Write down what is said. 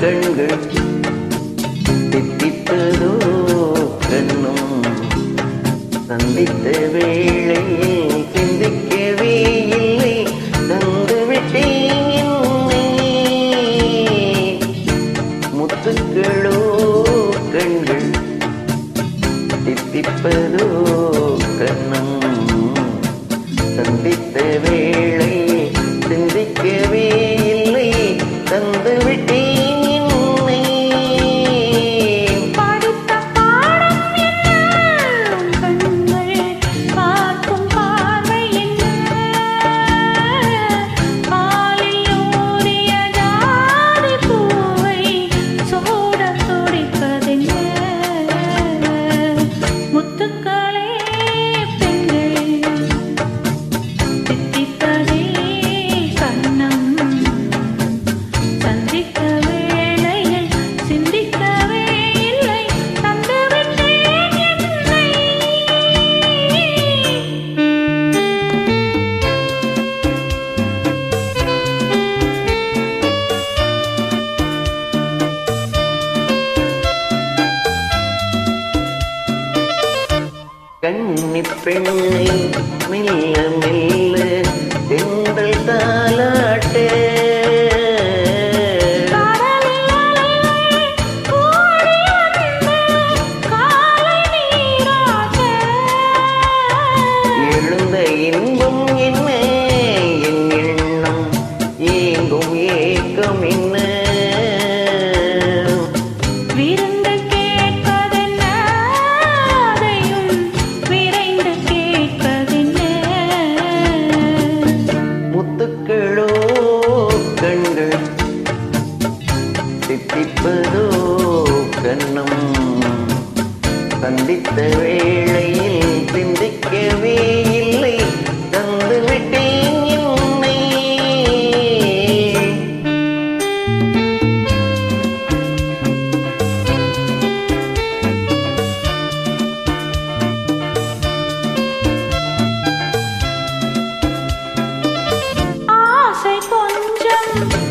கண்கள் தித்தித்ததோ கண்ணும். சந்தித்த வேளை சிந்திக்கவே இல்லை. தந்துவிட்டேன் முத்துக்களோ கண்கள் தித்திப்பதோ கண்ணும். சந்தித்த வேளை சிந்திக்கவே இல்லை. தந்துவிட்டேன் கன்னிப் பெண்ணை மெல்ல மெல்ல தென்றல் தாலாட்டே. எழுந்த இன்பம் சித்திப்பதோ கண்ணம்? சந்தித்த வேளையில் சிந்திக்கவே இல்லை. தந்துவிட்டேன் என்னை. ஆசை கொஞ்சம்